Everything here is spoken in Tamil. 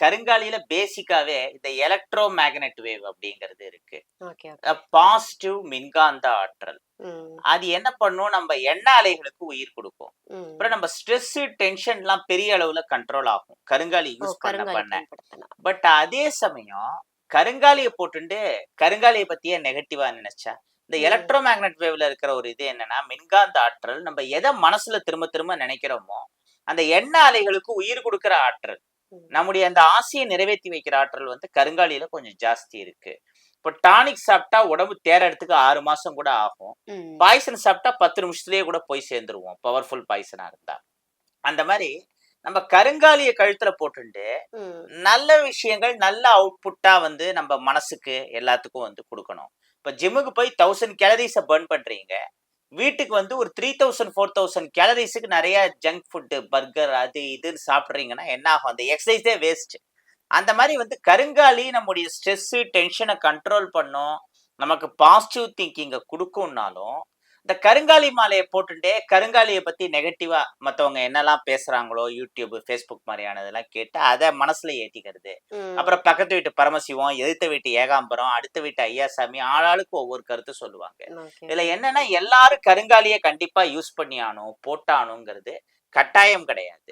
கருங்காலியில பேசிக்காவே இந்த எலக்ட்ரோ மேக்னெட் வேவ் அப்படிங்கிறது இருக்கு. பாசிட்டிவ் மின்காந்த ஆற்றல். அது என்ன பண்ணும்? நம்ம எண்ண அலைகளுக்கு உயிர் கொடுக்கும். அப்புறம் நம்ம ஸ்ட்ரெஸ் டென்ஷன் எல்லாம் பெரிய அளவுல கண்ட்ரோல் ஆகும். கருங்காலி யூஸ் பண்ண பண்ண. பட் அதே சமயம் கருங்காலியை போட்டுட்டு கருங்காலியை பத்தியே நெகட்டிவா நினைச்சா இந்த. எலக்ட்ரோ மேக்னெட் வேவ்ல இருக்கிற ஒரு இது என்னன்னா மின்காந்த ஆற்றல். நம்ம எதை மனசுல திரும்ப திரும்ப நினைக்கிறோமோ அந்த எண்ண அலைகளுக்கு உயிர் கொடுக்கிற ஆற்றல். நம்முடைய அந்த ஆசையை நிறைவேற்றி வைக்கிற ஆற்றல் வந்து கருங்காலியில கொஞ்சம் ஜாஸ்தி இருக்கு. இப்போ டானிக் சாப்பிட்டா உடம்பு தேறதுக்கு ஆறு மாசம் கூட ஆகும். பாய்சன் சாப்பிட்டா பத்து நிமிஷத்துலயே கூட போய் சேர்ந்துருவோம். பவர்ஃபுல் பாய்சனா இருந்தா. அந்த மாதிரி நம்ம கருங்காலிய கழுத்துல போட்டுட்டு நல்ல விஷயங்கள் நல்ல அவுட்புட்டா வந்து நம்ம மனசுக்கு எல்லாத்துக்கும் வந்து கொடுக்கணும். இப்ப ஜிம்முக்கு போய் தௌசண்ட் கேலரிஸை பர்ன் பண்றீங்க. வீட்டுக்கு வந்து ஒரு த்ரீ தௌசண்ட் ஃபோர் தௌசண்ட் கேலரிஸுக்கு நிறைய ஜங்க் ஃபுட்டு பர்கர் அது இதுன்னு சாப்பிட்றீங்கன்னா என்ன ஆகும்? அந்த எக்ஸசைஸே வேஸ்ட் அந்த மாதிரி வந்து கருங்காலி நம்முடைய ஸ்ட்ரெஸ்ஸு டென்ஷனை கண்ட்ரோல் பண்ணும். நமக்கு பாசிட்டிவ் திங்கிங்கை கொடுக்கும்னாலும் இந்த கருங்காலி மாலையை போட்டுட்டே கருங்காலியை பத்தி நெகட்டிவா மத்தவங்க என்னெல்லாம் பேசுறாங்களோ யூடியூப் ஃபேஸ்புக் மாதிரியானதெல்லாம் கேட்டு அதை மனசுல ஏத்திக்கிறது. அப்புறம் பக்கத்து வீட்டு பரமசிவம் எதிர்த்த வீட்டு ஏகாம்பரம் அடுத்த வீட்டு ஐயாசாமி ஆளாளுக்கு ஒவ்வொரு கருத்து சொல்லுவாங்க. இதுல என்னன்னா எல்லாரும் கருங்காலியை கண்டிப்பா யூஸ் பண்ணி ஆகணும் போட்டானுங்கிறது கட்டாயம் கிடையாது.